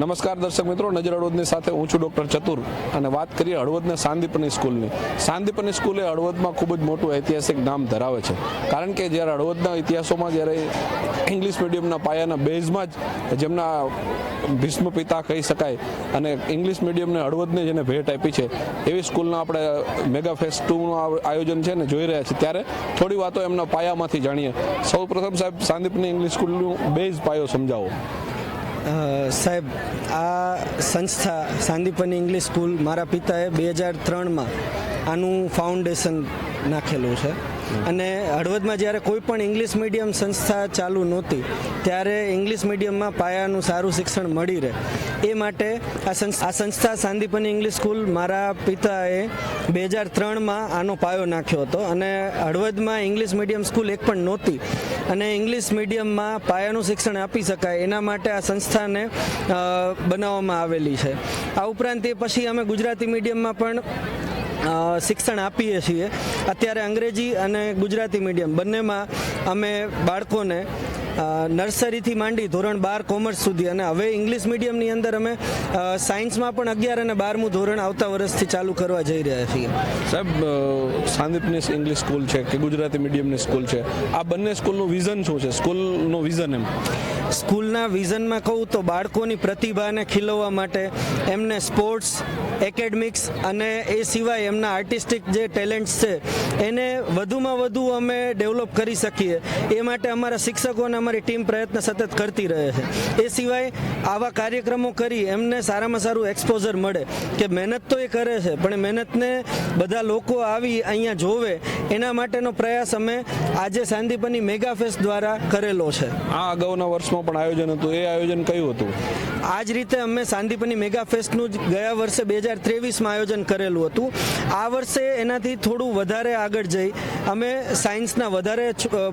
નમસ્કાર દર્શક મિત્રો, નજર હળવદની સાથે હું છું ડૉક્ટર ચતુર અને વાત કરીએ હળવદને સાંદીપની સ્કૂલની. સાંદીપની સ્કૂલ હળવદમાં ખૂબ જ મોટું ઐતિહાસિક નામ ધરાવે છે. કારણ કે જ્યારે હળવદના ઇતિહાસોમાં જ્યારે ઇંગ્લિશ મીડિયમના પાયાના બેઝમાં જ જેમના ભીષ્મ પિતા કહી શકાય અને ઇંગ્લિશ મીડિયમને હળવદને જેને ભેટ આપી છે, એવી સ્કૂલના આપણે મેગા ફેસ્ટ ટુનું આયોજન છે ને જોઈ રહ્યા છીએ. ત્યારે થોડી વાતો એમના પાયામાંથી જાણીએ. સૌ પ્રથમ સાહેબ, સાંદીપની ઇંગ્લિશ સ્કૂલનું બેઝ પાયો સમજાવો. સાહેબ, આ સંસ્થા સાંદીપની ઇંગ્લિશ સ્કૂલ મારા પિતાએ બે હજાર ત્રણમાં આનું ફાઉન્ડેશન નાખેલું છે. અને હળવદમાં જ્યારે કોઈ પણ ઇંગ્લિશ મીડિયમ સંસ્થા ચાલુ નહોતી, ત્યારે ઇંગ્લિશ મીડિયમમાં પાયાનું સારું શિક્ષણ મળી રહે. એ માટે આ સંસ્થા સાંદીપની ઇંગ્લિશ સ્કૂલ મારા પિતાએ બે હજાર ત્રણમાં આનો પાયો નાખ્યો હતો અને હળવદમાં ઇંગ્લિશ મીડિયમ સ્કૂલ એક પણ નહોતી. અને ઇંગ્લિશ મીડિયમમાં પાયાનું શિક્ષણ આપી શકાય, એના માટે આ સંસ્થાને બનાવવામાં આવેલી છે. આ ઉપરાંત એ પછી અમે ગુજરાતી મીડિયમમાં પણ શિક્ષણ આપીએ છીએ. અત્યારે અંગ્રેજી અને ગુજરાતી મીડિયમ બંનેમાં અમે બાળકોને નર્સરીથી માંડી ધોરણ બાર કોમર્સ સુધી અને હવે ઇંગ્લિશ મીડિયમની અંદર અમે સાયન્સમાં પણ અગિયાર અને બારમું ધોરણ આવતા વર્ષથી ચાલુ કરવા જઈ રહ્યા છીએ. સાહેબ સાંદીપની ઇંગ્લિશ સ્કૂલ છે કે ગુજરાતી મીડિયમની સ્કૂલ છે? આ બંને સ્કૂલનું વિઝન શું છે? સ્કૂલનું વિઝન એમ. સ્કૂલના વિઝનમાં કહું તો બાળકોની પ્રતિભાને ખીલવવા માટે એમને સ્પોર્ટ્સ એકેડમિક્સ અને એ સિવાય એમના આર્ટિસ્ટિક જે ટેલેન્ટ્સ છે એને વધુમાં વધુ અમે ડેવલપ કરી શકીએ. એ માટે અમારા શિક્ષકો અને અમારી ટીમ પ્રયત્ન સતત કરતી રહે છે. એ સિવાય આવા કાર્યક્રમો કરી એમને સારામાં સારું એક્સપોઝર મળે. કે મહેનત તો એ કરે છે પણ મહેનતને બધા લોકો આવી અહીંયા જોવે એના માટેનો પ્રયાસ અમે આજે સાંદીપની મેગા ફેસ્ટ દ્વારા કરેલો છે. આ અગાઉના વર્ષમાં પણ આયોજન હતું. એ આયોજન કયું હતું? આ જ રીતે અમે સાંદીપની મેગા ફેસ્ટનું જ ગયા વર્ષે બે હજાર ત્રેવીસમાં આયોજન કરેલું હતું. આ વર્ષે એનાથી થોડું વધારે આગળ જઈ. અમે સાયન્સના વધારે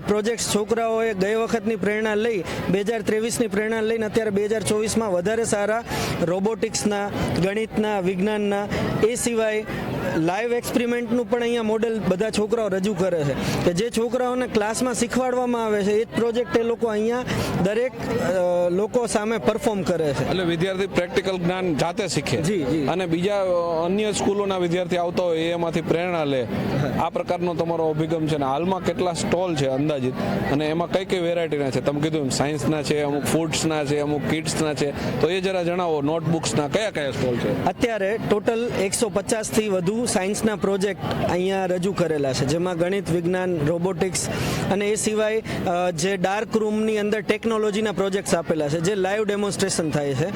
પ્રોજેક્ટ્સ છોકરાઓએ ગઈ વખતની પ્રેરણા લઈ બે હજાર ત્રેવીસની પ્રેરણા લઈને અત્યારે બે હજાર ચોવીસમાં વધારે સારા રોબોટિક્સના ગણિતના વિજ્ઞાનના એ સિવાય લાઈવ એક્સપેરિમેન્ટનું પણ અહીંયા મોડેલ બધા છોકરાઓ રજૂ કરે છે. કે જે છોકરાઓને ક્લાસમાં શીખવાડવામાં આવે છે એ જ પ્રોજેક્ટ એ લોકો અહીંયા દરેક લોકો સામે પરફોર્મ કરે છે. એટલે વિદ્યાર્થી પ્રેક્ટિકલ જ્ઞાન જાતે શીખે. જી, જી. અને બીજા અન્ય સ્કૂલોના વિદ્યાર્થી આવતા હોય એમાંથી પ્રેરણા લે. આ પ્રકારનો તમારો અભિગમ છે ને હાલમાં કેટલા સ્ટોલ છે અંદાજિત? અને એમાં કઈ કઈ વેરાયટીના છે? તમે કીધું એમ સાયન્સના છે અમુક ફૂડ્સના છે અમુક કિડ્સના છે. તો એ જરા જણાવો નોટબુક્સના કયા કયા સ્ટોલ છે? અત્યારે ટોટલ એકસો પચાસથી વધુ સાયન્સના પ્રોજેક્ટ અહીંયા રજૂ કરેલા છે. જેમાં ગણિત વિજ્ઞાન રોબોટિક્સ અને એ સિવાય જે ડાર્ક રૂમની અંદર ટેકનોલોજીના પ્રોજેક્ટ્સ આપેલા છે જે લાઈવ ડેમોન્સ્ટ્રેશન થાય છે.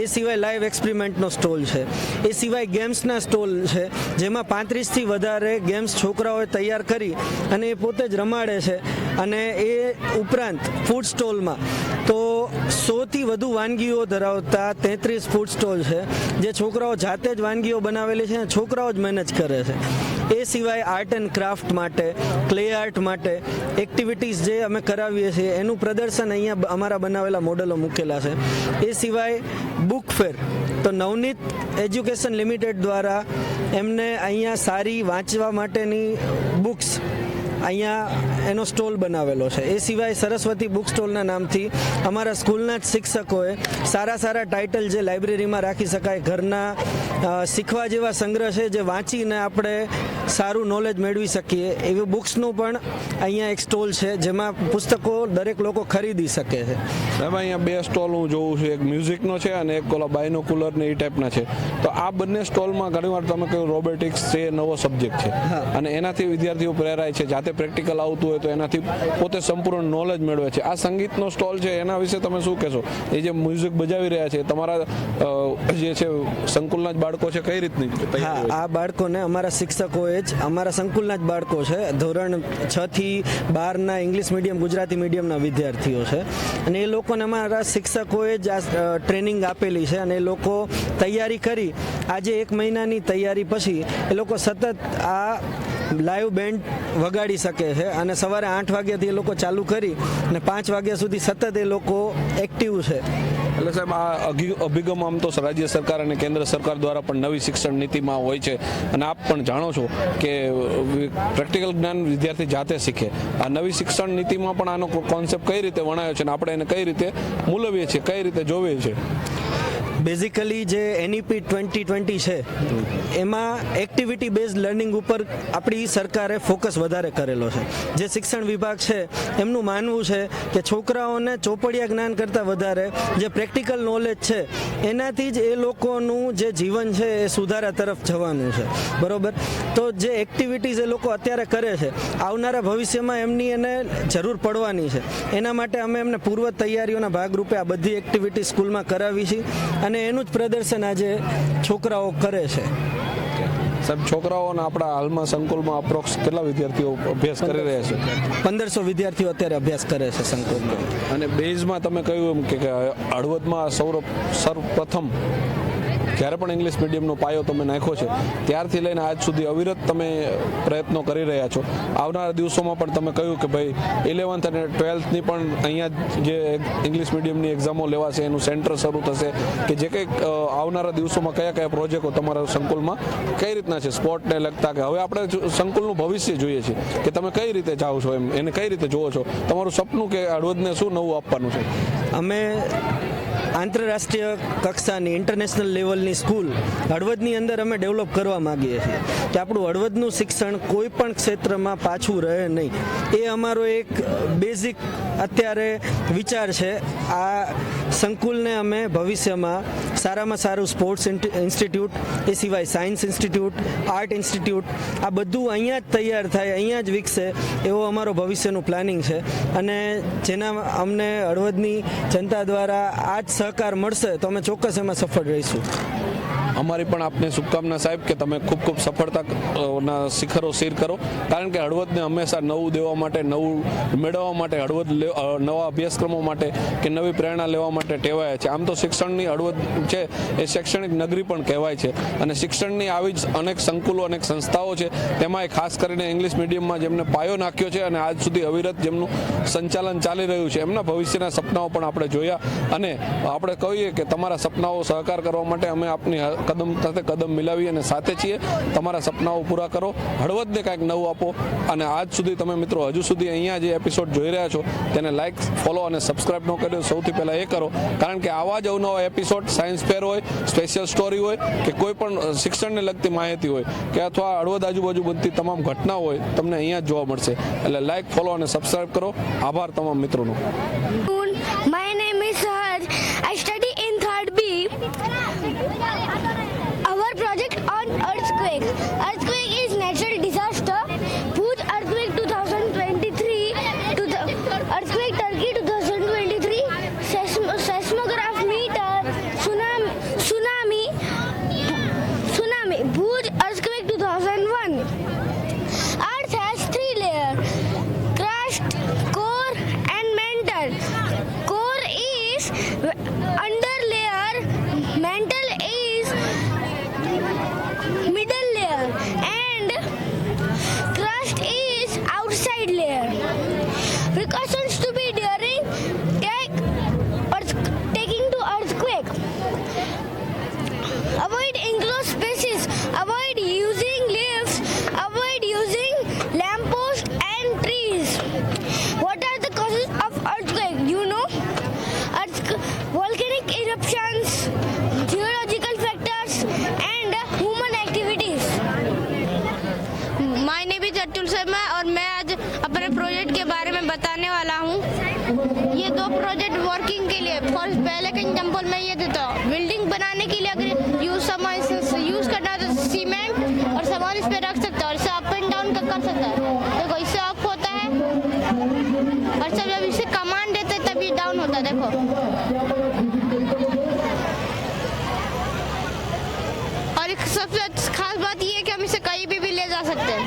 એ સિવાય લાઈવ એક્સપેરિમેન્ટનો સ્ટોલ છે. એ સિવાય ગેમ્સના સ્ટોલ છે જેમાં પાંત્રીસથી વધારે ગેમ્સ છોકરાઓએ તૈયાર કરી અને એ પોતે જ રમાડે છે. અને એ ઉપરાંત ફૂડ સ્ટોલમાં તો સોથી વધુ વાનગીઓ ધરાવતા તેત્રીસ ફૂડ સ્ટોલ છે, જે છોકરાઓ જાતે જ વાનગીઓ બનાવેલી છે અને છોકરાઓ જ મેનેજ કરે છે. એ સિવાય આર્ટ એન્ડ ક્રાફ્ટ માટે, ક્લે આર્ટ માટે એક્ટિવિટીઝ જે અમે કરાવીએ છીએ, એનું પ્રદર્શન અહીંયા અમારા બનાવેલા મોડલો મૂકેલા છે. એ સિવાય બુક ફેર. તો નવનીત એજ્યુકેશન લિમિટેડ દ્વારા એમને અહીંયા સારી વાંચવા માટેની બુક્સ અહીંયા એનો સ્ટોલ બનાવેલો છે. એ સિવાય સરસ્વતી બુક સ્ટોલના નામથી અમારા સ્કૂલના જ શિક્ષકોએ સારા સારા ટાઇટલ જે લાઇબ્રેરીમાં રાખી શકાય, ઘરના શીખવા જેવા સંગ્રહ છે, જે વાંચીને આપણે સારું નોલેજ મેળવી શકીએ. એવી બુક્સનું પણ અહીંયા એક સ્ટોલ છે જેમાં પુસ્તકો દરેક લોકો ખરીદી શકે છે. એમાં અહીંયા બે સ્ટોલ હું જોઉં છું. એક મ્યુઝિકનો છે અને એક ઓલા બાયનોકુલર ને એ ટાઈપના છે. તો આ બંને સ્ટોલમાં ઘણીવાર તમે કહ્યું રોબોટિક્સ છે નવો સબ્જેક્ટ છે. અને એનાથી વિદ્યાર્થીઓ પ્રેરાય છે. જાતે પ્રેક્ટિકલ આવતું હોય તો એનાથી પોતે સંપૂર્ણ નોલેજ મેળવે છે. આ સંગીતનો સ્ટોલ છે. એના વિશે તમે શું કહેશો? એ જે મ્યુઝિક બજાવી રહ્યા છે તમારા જે છે સંકુલના જ બાળકો છે કઈ રીતની હા આ બાળકોને અમારા શિક્ષકોએ જ અમારા સંકુલના જ બાળકો છે. ધોરણ છ થી બારના ઇંગ્લિશ મીડિયમ, ગુજરાતી મીડિયમના વિદ્યાર્થીઓ છે. અને એ લોકોને અમારા શિક્ષકોએ જ આ ટ્રેનિંગ આપેલી છે અને એ લોકો તૈયારી કરી. આજે એક મહિનાની તૈયારી પછી એ લોકો સતત આ લાઈવ બેન્ડ વગાડી શકે છે અને સવારે આઠ વાગ્યાથી એ લોકો ચાલુ કરી અને પાંચ વાગ્યા સુધી સતત એ લોકો એક્ટિવ છે. એટલે સાહેબ, આ અભિગમ આમ તો રાજ્ય સરકાર અને કેન્દ્ર સરકાર દ્વારા પણ નવી શિક્ષણ નીતિમાં હોય છે. અને આપ પણ જાણો છો કે પ્રેક્ટિકલ જ્ઞાન વિદ્યાર્થી જાતે શીખે. આ નવી શિક્ષણ નીતિમાં પણ આનો કોન્સેપ્ટ કઈ રીતે વણાયો છે અને આપણે એને કઈ રીતે મૂલવીએ છીએ, કઈ રીતે જોવીએ છીએ? બેઝિકલી જે એનઈપી ટ્વેન્ટી ટ્વેન્ટી છે, એમાં એક્ટિવિટી બેઝ લર્નિંગ ઉપર આપણી સરકારે ફોકસ વધારે કરેલો છે. જે શિક્ષણ વિભાગ છે, એમનું માનવું છે કે છોકરાઓને ચોપડિયા જ્ઞાન કરતાં વધારે જે પ્રેક્ટિકલ નોલેજ છે, એનાથી જ એ લોકોનું જે જીવન છે એ સુધારા તરફ જવાનું છે. બરોબર? તો જે એક્ટિવિટીઝ એ લોકો અત્યારે કરે છે, આવનારા ભવિષ્યમાં એમની એને જરૂર પડવાની છે. એના માટે અમે એમને પૂર્વ તૈયારીઓના ભાગરૂપે આ બધી એક્ટિવિટી સ્કૂલમાં કરાવી છે અને એનું જ પ્રદર્શન આજે છોકરાઓ કરે છે. સાહેબ છોકરાઓને આપણા હાલમાં સંકુલમાં અપ્રોક્સ કેટલા વિદ્યાર્થીઓ અભ્યાસ કરી રહ્યા છે? પંદરસો વિદ્યાર્થીઓ અત્યારે અભ્યાસ કરે છે સંકુલમાં. અને બેઝમાં તમે કહ્યું એમ કે હળવદમાં સૌર સર્વપ્રથમ જ્યારે પણ ઇંગ્લિશ મીડિયમનો પાયો તમે નાખ્યો છે, ત્યારથી લઈને આજ સુધી અવિરત તમે પ્રયત્નો કરી રહ્યા છો. આવનારા દિવસોમાં પણ તમે કહ્યું કે ભાઈ ઇલેવન્થ અને ટ્વેલ્થની પણ અહીંયા જે ઇંગ્લિશ મીડિયમની એક્ઝામો લેવાશે, એનું સેન્ટર શરૂ થશે, કે જે કંઈક આવનારા દિવસોમાં કયા કયા પ્રોજેક્ટો તમારા સંકુલમાં કઈ રીતના છે? સ્પોર્ટને લગતા કે હવે આપણે સંકુલનું ભવિષ્ય જોઈએ છીએ કે તમે કઈ રીતે જાઓ છો એમ, એને કઈ રીતે જોવો છો? તમારું સપનું કે હળવદને શું નવું આપવાનું છે? અમે આંતરરાષ્ટ્રીય કક્ષાની ઇન્ટરનેશનલ લેવલની સ્કૂલ હળવદની અંદર અમે ડેવલપ કરવા માગીએ છીએ. કે આપણું હળવદનું શિક્ષણ કોઈ પણ ક્ષેત્રમાં પાછું રહે નહીં. એ અમારો એક બેઝિક અત્યારે વિચાર છે. આ સંકુલને અમે ભવિષ્યમાં સારામાં સારું સ્પોર્ટ્સ ઇન્સ્ટિટ્યૂટ એ સિવાય સાયન્સ ઇન્સ્ટિટ્યૂટ આર્ટ ઇન્સ્ટિટ્યૂટ આ બધું અહીંયા જ તૈયાર થાય, અહીંયા જ વિકસે એવો અમારો ભવિષ્યનું પ્લાનિંગ છે. અને જેના અમને હળવદની જનતા દ્વારા આ જ સહકાર મળશે તો અમે ચોક્કસ એમાં સફળ રહીશું. અમારી પણ આપને શુભકામના સાહેબ કે તમે ખૂબ ખૂબ સફળતાના શિખરો શીર કરો. કારણ કે હળવદને હંમેશા નવું દેવા માટે, નવું મેળવવા માટે, હળવદ નવા અભ્યાસક્રમો માટે કે નવી પ્રેરણા લેવા માટે ટેવાયા છે. આમ તો શિક્ષણની હળવદ છે એ શૈક્ષણિક નગરી પણ કહેવાય છે. અને શિક્ષણની આવી જ અનેક સંકુલો, અનેક સંસ્થાઓ છે. તેમાં ખાસ કરીને ઇંગ્લિશ મીડિયમમાં જેમને પાયો નાખ્યો છે અને આજ સુધી અવિરત જેમનું સંચાલન ચાલી રહ્યું છે, એમના ભવિષ્યના સપનાઓ પણ આપણે જોયા. અને આપણે કહીએ કે તમારા સપનાઓ સહકાર કરવા માટે અમે આપની કદમ સાથે કદમ મિલાવી અને સાથે છીએ. તમારા સપનાઓ પૂરા કરો. હળવદને કાંઈક નવું આપો. અને આજ સુધી તમે મિત્રો હજુ સુધી અહીંયા જે એપિસોડ જોઈ રહ્યા છો, તેને લાઇક ફોલો અને સબસ્ક્રાઇબ ન કર્યો. સૌથી પહેલાં એ કરો. કારણ કે આવા જ અવનવા એપિસોડ સાયન્સ ફેર હોય સ્પેશિયલ સ્ટોરી હોય, કે કોઈ પણ શિક્ષણને લગતી માહિતી હોય, કે અથવા હળવદ આજુબાજુ બનતી તમામ ઘટના હોય, તમને અહીંયા જ જોવા મળશે. એટલે લાઇક ફોલો અને સબસ્ક્રાઇબ કરો. આભાર તમામ મિત્રોનો. बताने वाला हूँ। ये दो प्रोजेक्ट वर्किंग के लिए। फ़र्स्ट पहले का एग्ज़ाम्पल मैं ये देता हूँ बिल्डिंग बनाने के लिए अगर यूज़ सामान यूज़ करना है तो सीमेंट और सामान इस पे रख सकता है और इसे अप एंड डाउन कर सकता है। देखो इससे अप होता है और सब जब इसे कमांड देते हैं ये डाउन होता है, देखो। और सबसे खास बात ये है कि हम इसे कहीं भी भी ले जा सकते हैं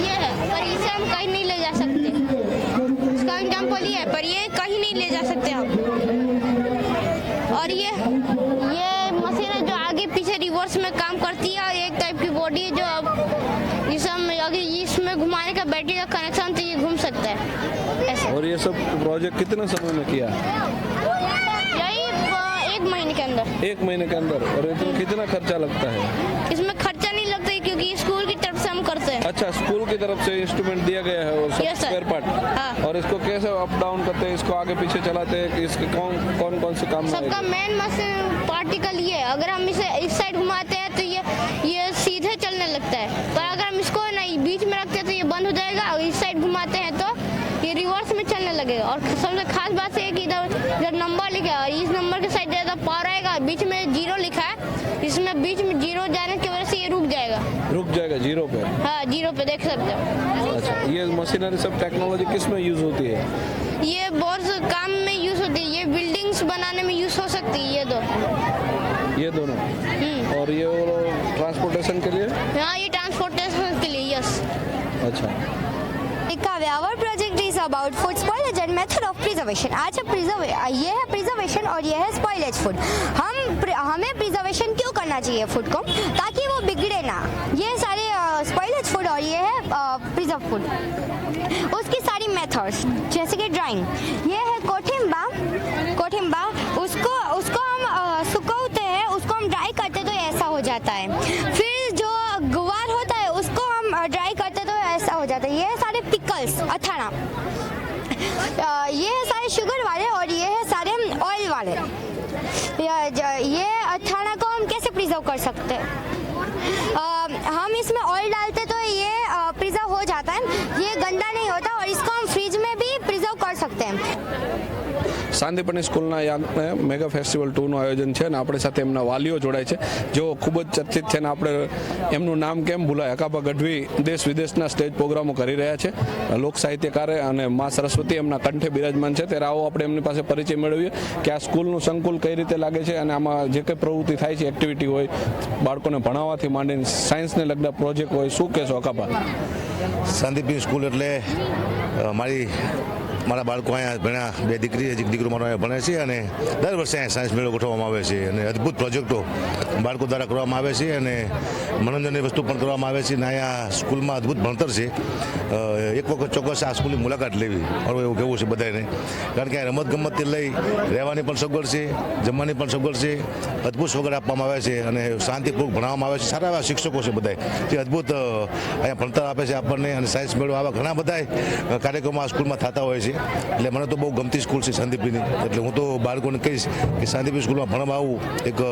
ये है पर इसे हम कहीं नहीं ले जा सकते इसका एग्ज़ाम्पल ये है पर ये कहीं नहीं सकते हम और ये ये मशीन है जो आगे पीछे रिवर्स में काम करती है और एक टाइप की बॉडी है जो अब जिसे अगर इसमें घुमाने का बैटरी का कनेक्शन तो ये घूम सकता है। ऐसे। और ये सब प्रोजेक्ट कितने समय में किया? यही एक महीने के अंदर। एक महीने के अंदर। और इसमें कितना खर्चा लगता है? इसमें खर्चा नहीं लगता है क्योंकि स्कूल करते हैं। अच्छा स्कूल की तरफ़ से इंस्ट्रूमेंट दिया गया है और Yes. स्पेयर पार्ट हाँ। और इसको कैसे अप डाउन करते हैं? इसको आगे पीछे चलाते हैं? कि इसके कौन कौन कौन से काम सबका मेन मशीन पार्टिकल ये है। अगर हम इसे इस साइड घुमाते हैं तो ये ये सीधे चलने लगता है। पर अगर हम इसको नहीं बीच में रखते हैं तो ये बंद हो जाएगा। और इस साइड घुमाते हैं तो ये रिवर्स में चलने लगेगा। और सबसे खास बात ये है कि इधर अच्छा ये मशीनरी सब टेक्नोलॉजी किसमें यूज़ होती है? ये बहुत काम में यूज़ होती है ये बिल्डिंग्स बनाने में यूज़ हो सकती है ये दो ये दोनों? हम्म। और ये ट्रांसपोर्टेशन के लिए? हाँ ये ट्रांसपोर्टेशन के लिए यस अच्छा। Kavya our project is about food spoilage and method of preservation आज है प्रिजर्व ये है प्रिजर्वेशन और ये है स्पॉइलेज फ़ूड हम हमें प्रिजर्वेशन क्यों करना चाहिए फ़ूड को? ताकि वो बिगड़े ना। ये सारे स्पॉइलेज फ़ूड और ये है प्रिजर्व फ़ूड उसकी सारी मेथड्स जैसे कि ड्राइंग ये है कोठिम्बा कोठिम्बा उसको उसको हम सुखोते हैं, उसको हम ड्राई करते तो ऐसा हो जाता है. फिर जो गुवार होता है, उसको हम ड्राई करते तो ऐसा हो जाता है. ये है सारे पिकल्स अथाना. ये है सारे शुगर वाले और ये है सारे ऑयल वाले. ये- अथाना को हम कैसे प्रिजर्व कर सकते हैं? हम इसमें ऑयल डालते ஏ શાંતિપની સ્કૂલના યાંગને મેગા ફેસ્ટિવલ ટુનું આયોજન છે અને આપણી સાથે એમના વાલીઓ જોડાય છે. જેઓ ખૂબ જ ચર્ચિત છે અને આપણે એમનું નામ કેમ ભૂલાય? અકાબા ગઢવી દેશ વિદેશના સ્ટેજ પ્રોગ્રામો કરી રહ્યા છે. લોક સાહિત્યકારે અને મા સરસ્વતી એમના કંઠે બિરાજમાન છે. ત્યારે આવો આપણે એમની પાસે પરિચય મેળવીએ કે આ સ્કૂલનું સંકુલ કઈ રીતે લાગે છે અને આમાં જે કંઈ પ્રવૃત્તિ થાય છે, એક્ટિવિટી હોય, બાળકોને ભણાવવાથી માંડીને સાયન્સને લગતા પ્રોજેક્ટ હોય, શું કહેશો અકાપા? સંદીપની સ્કૂલ એટલે મારી મારા બાળકો અહીંયા ભણ્યા, બે દીકરી, એક દીકરો મારો અહીંયા ભણે છે અને દર વર્ષે અહીંયા સાયન્સ મેળો ગોઠવવામાં આવે છે અને અદ્ભુત પ્રોજેક્ટો બાળકો દ્વારા કરવામાં આવે છે અને મનોરંજનની વસ્તુ પણ કરવામાં આવે છે અને અહીંયા સ્કૂલમાં અદ્ભુત ભણતર છે. એક વખત ચોક્કસ આ સ્કૂલની મુલાકાત લેવી. મારું એવું કહેવું છે બધાને કારણ કે રમત ગમતથી લઈ રહેવાની પણ સગવડ છે, જમવાની પણ સગવડ છે, અદ્ભુત સગવડ આપવામાં આવે છે અને શાંતિપૂર્વક ભણાવવામાં આવે છે. સારા એવા શિક્ષકો છે બધા જે અદ્ભુત અહીંયા ભણતર આપે છે આપણને અને સાયન્સ મેળો આવા ઘણા બધા કાર્યક્રમો આ સ્કૂલમાં થતા હોય છે. એટલે મને તો બહુ ગમતી સ્કૂલ છે શાંતિપીની એટલે હું તો બાળકોને કહીશ કે શાંતિપી સ્કૂલમાં ભણવા આવવું એક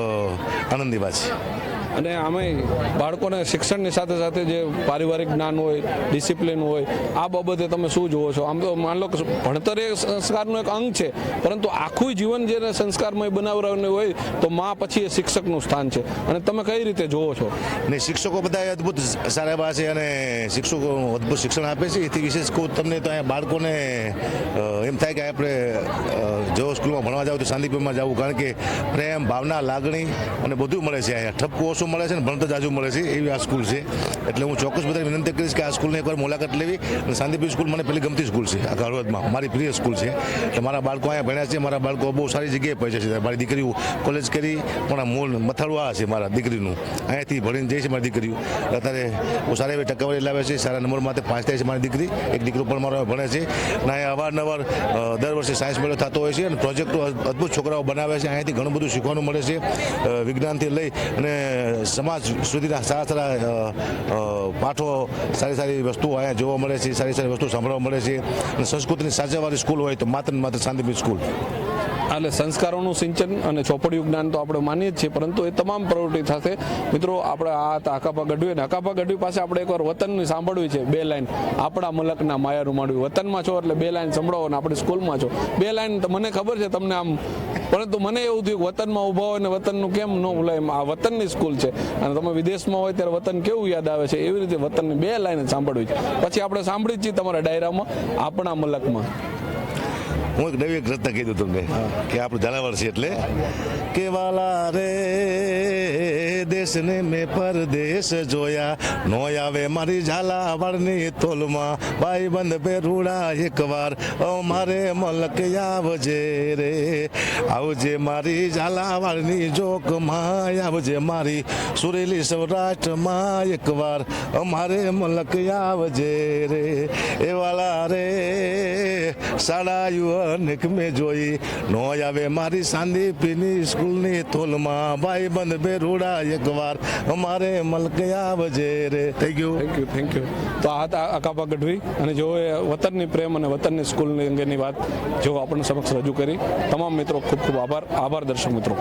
આનંદની વાત છે. અને આમાં બાળકોને શિક્ષણની સાથે સાથે જે પારિવારિક જ્ઞાન હોય, ડિસિપ્લિન હોય, આ બાબતે તમે શું જુઓ છો? આમ તો માન લો કે ભણતર એ સંસ્કારનું એક અંગ છે, પરંતુ આખું જીવન જેને સંસ્કારમય બનાવવાનું હોય, તો માં પછી એ શિક્ષકનું સ્થાન છે. અને તમે કઈ રીતે જુઓ છો? અને શિક્ષકો બધા અદ્ભુત સારા એવા છે અને શિક્ષકો અદ્ભુત શિક્ષણ આપે છે. એથી વિશેષ કહું તમને તો અહીંયા બાળકોને એમ થાય કે આપણે જો સ્કૂલમાં ભણવા જાવ તો શાંતિપુરમાં જવું. કારણ કે પ્રેમ, ભાવના, લાગણી અને બધું મળે છે અહીંયા. ઠપકો ઓછું મળે છે ને, ભણતર જાજુ મળે છે, એવી આ સ્કૂલ છે. એટલે હું ચોક્કસ બધાને વિનંતી કરીશ કે આ સ્કૂલની એકવાર મુલાકાત લેવી અને શાંતિપુર સ્કૂલ મને પેલી ગમતી સ્કૂલ છે આ હળવદમાં મારી પ્રિય સ્કૂલ છે. એટલે મારા બાળકો અહીંયા ભણ્યા છે, મારા બાળકો બહુ સારી જગ્યાએ પહોંચે છે. મારી દીકરીઓ કોલેજ કરી, પણ આ મૂળ મથાળું આ છે મારા દીકરીનું. અહીંયાથી ભણીને જાય છે મારી દીકરીઓ. અત્યારે બહુ સારી એવી ટકાવારી લાવે છે, સારા નંબર માટે પાંચ થાય છે મારી દીકરી. એક દીકરો પણ મારો ભણે છે. અને અહીંયા અવારનવાર દર વર્ષે સાયન્સ મેળો થતો હોય છે અને પ્રોજેક્ટો અદ્ભુત છોકરાઓ બનાવે છે. અહીંયાથી ઘણું બધું શીખવાનું મળે છે વિજ્ઞાનથી લઈ અને સમાજ સુધીના સારા સારા પાઠો, સારી સારી વસ્તુઓ અહીંયા જોવા મળે છે, સારી સારી વસ્તુઓ સાંભળવા મળે છે. અને સંસ્કૃતિની સાચવવાની સ્કૂલ હોય તો માત્ર માત્ર શાંતિપીઠ સ્કૂલ. એટલે સંસ્કારોનું સિંચન અને ચોપડિયું જ્ઞાન તો આપણે માનીએ જ છીએ, પરંતુ એ તમામ પ્રવૃત્તિ થશે મિત્રો આપણે આ હતા અકાપા ગઢવી અને હકાપા ગઢવી પાસે આપણે એકવાર વતનની સાંભળવી છે, બે લાઈન. આપણા મલકના માયા રૂમાડવી વતનમાં છો એટલે બે લાઈન સંભળાવો અને આપણી સ્કૂલમાં છો. બે લાઈન મને ખબર છે તમને આમ, પરંતુ મને એવું થયું વતનમાં ઊભા હોય ને વતનનું કેમ ન ભૂલાય? આ વતનની સ્કૂલ છે. અને તમે વિદેશમાં હોય ત્યારે વતન કેવું યાદ આવે છે? એવી રીતે વતનની બે લાઈન સાંભળવી છે. પછી આપણે સાંભળી જ છીએ તમારા ડાયરામાં, આપણા મલકમાં. હું એક નવી એક રચના કીધું તમને કે આપણું જાનવર છે એટલે. કે વાલા રે દેશને મેં પરદેશ જોયા. નો આવે મારી ઝાલાવાડની તોલમાં. ભાઈ બંધ પેરુડા એકવાર. અમારે મલક આવજે રે. આવજે મારી ઝાલાવાડની જોકમાં આવજે મારી સુરેલી સૌરાષ્ટ્રમાં એકવાર. અમારે મલક આવજે રે. એ વાલા રે સાડાયું અનેક જોઈ, નો આવે મારી સાંદીપની સ્કૂલની તોલમાં ભાઈ બંધ બેરોડા એકવાર, અમારે મલકે આવજે રે. થઈ ગયું થેન્ક યુ થેન્ક યુ તો આ હતા અકાપા ગઢવી અને જો એ વતનની પ્રેમ અને વતનની સ્કૂલની અંગેની વાત જો આપણને સમક્ષ રજૂ કરી, તમામ મિત્રો ખૂબ ખૂબ આભાર. આભાર, દર્શક મિત્રો.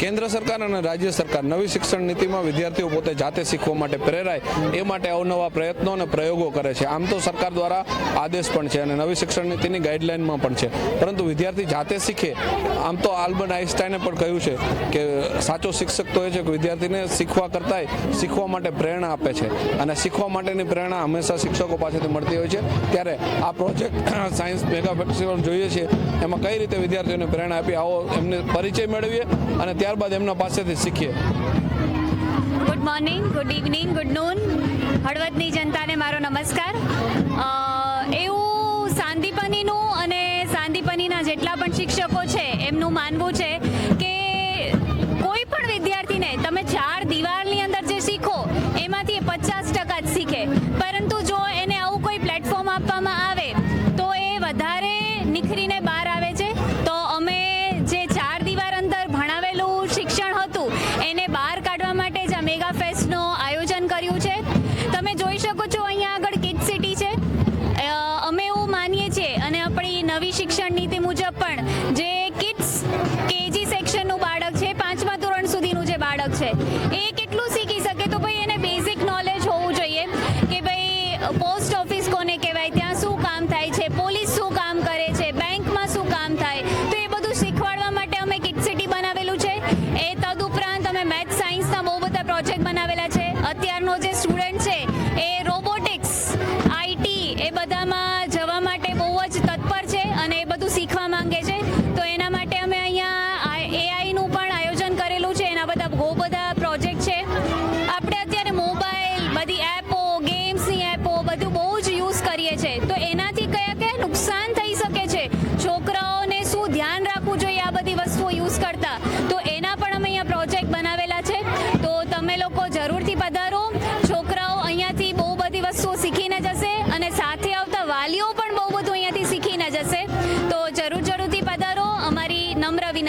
કેન્દ્ર સરકાર અને રાજ્ય સરકાર નવી શિક્ષણ નીતિમાં વિદ્યાર્થીઓ પોતે જાતે શીખવા માટે પ્રેરાય, એ માટે અવનવા પ્રયત્નો અને પ્રયોગો કરે છે. આમ તો સરકાર દ્વારા આદેશ પણ છે અને નવી શિક્ષણ નીતિની ગાઈડલાઇનમાં પણ છે. પરંતુ વિદ્યાર્થી જાતે શીખે, આમ તો આલ્બર્ટ આઇન્સ્ટાઈને પણ કહ્યું છે કે સાચો શિક્ષક તો એ છે કે વિદ્યાર્થીને શીખવા કરતાંય શીખવા માટે પ્રેરણા આપે છે. અને શીખવા માટેની પ્રેરણા હંમેશા શિક્ષકો પાસેથી મળતી હોય છે. ત્યારે આ પ્રોજેક્ટ સાયન્સ મેગા ફેસ્ટિવલ જોઈએ છીએ એમાં કઈ રીતે વિદ્યાર્થીઓને પ્રેરણા આપી આવો એમને પરિચય મેળવીએ અને ત્યારબાદ એમના પાસેથી શીખીએ. Good morning good evening good noon હળવદની જનતાને મારો નમસ્કાર. એમનું માનવું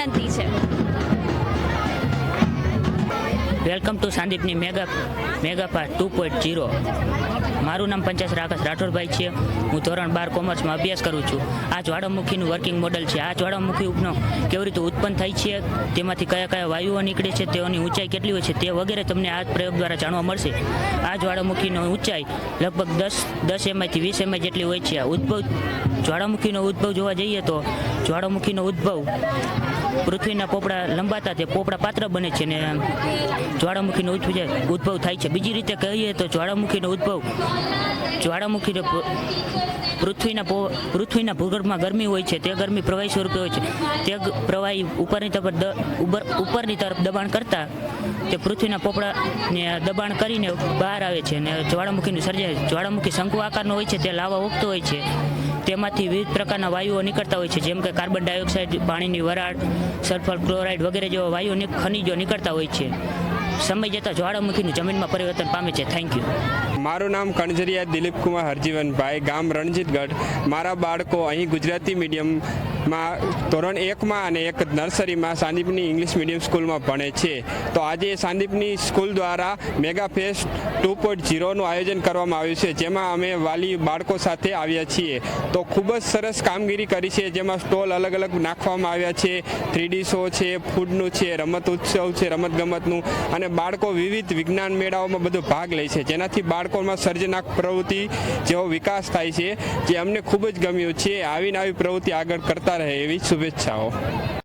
વિનંતી છે. Welcome to સંદીપની mega mega two point zero મારું નામ પંચાસ રાકેશ રાઠોડભાઈ છે. હું ધોરણ બાર કોમર્સમાં અભ્યાસ કરું છું. આ જ્વાળામુખીનું વર્કિંગ મોડલ છે. આ જ્વાળામુખી ઉપનો કેવી રીતે ઉત્પન્ન થાય છે? તેમાંથી કયા કયા વાયુઓ નીકળે છે? તેઓની ઊંચાઈ કેટલી હોય છે? તે વગેરે તમને આ પ્રયોગ દ્વારા જાણવા મળશે. આ જ્વાળામુખીનો ઊંચાઈ લગભગ દસ દસ એમઆઈથી વીસ એમઆઈ જેટલી હોય છે. ઉદ્ભવ જ્વાળામુખીનો ઉદ્ભવ જોવા જઈએ તો જ્વાળામુખીનો ઉદ્ભવ પૃથ્વીના પોપડા લંબાતા તે પોપડા પાત્ર બને છે ને જ્વાળામુખીનો ઉદ્ભવ ઉદ્ભવ થાય છે. બીજી રીતે કહીએ તો જ્વાળામુખીનો ઉદ્ભવ, જ્વાળામુખીનો પૃથ્વીના પૃથ્વીના ભૂગર્ભમાં ગરમી હોય છે, તે ગરમી પ્રવાહી સ્વરૂપે હોય છે. તે પ્રવાહી ઉપરની તરફ ઉપર ઉપરની તરફ દબાણ કરતા તે પૃથ્વીના પોપડાને દબાણ કરીને બહાર આવે છે અને જ્વાળામુખીનું સર્જાય જ્વાળામુખી શંકુ આકારનો હોય છે, તે લાવા ઉગતો હોય છે. તેમાંથી વિવિધ પ્રકારના વાયુઓ નીકળતા હોય છે. જેમ કે કાર્બન ડાયોક્સાઇડ, પાણીની વરાળ, સલ્ફર ક્લોરાઇડ વગેરે જેવા વાયુઓ ખનિજો નીકળતા હોય છે. સમય જતાં જ્વાળામુખીનું જમીનમાં પરિવર્તન પામે છે. થેન્ક યુ મારું નામ કણજરિયા દિલીપકુમાર હરજીવનભાઈ, ગામ રણજીતગઢ. મારા બાળકો અહીં ગુજરાતી મીડિયમમાં ધોરણ એકમાં અને એક નર્સરીમાં સાંદીપની ઇંગ્લિશ મીડિયમ સ્કૂલમાં ભણે છે. તો આજે સાંદીપની સ્કૂલ દ્વારા મેગા ફેસ્ટ ટુ પોઈન્ટ ઝીરોનું આયોજન કરવામાં આવ્યું છે, જેમાં અમે વાલી બાળકો સાથે આવ્યા છીએ. તો ખૂબ જ સરસ કામગીરી કરી છે, જેમાં સ્ટોલ અલગ અલગ નાખવામાં આવ્યા છે. થ્રીડી શો છે, ફૂડનું છે, રમત ઉત્સવ છે, રમતગમતનું. અને બાળકો વિવિધ વિજ્ઞાન મેળાઓમાં બધો ભાગ લે છે. જેનાથી બાળકોમાં સર્જનાક પ્રવૃત્તિ જેવો વિકાસ થાય છે, જે અમને ખૂબ જ ગમ્યું છે. આવીને આવી પ્રવૃત્તિ આગળ કરતા રહે એવી શુભેચ્છાઓ.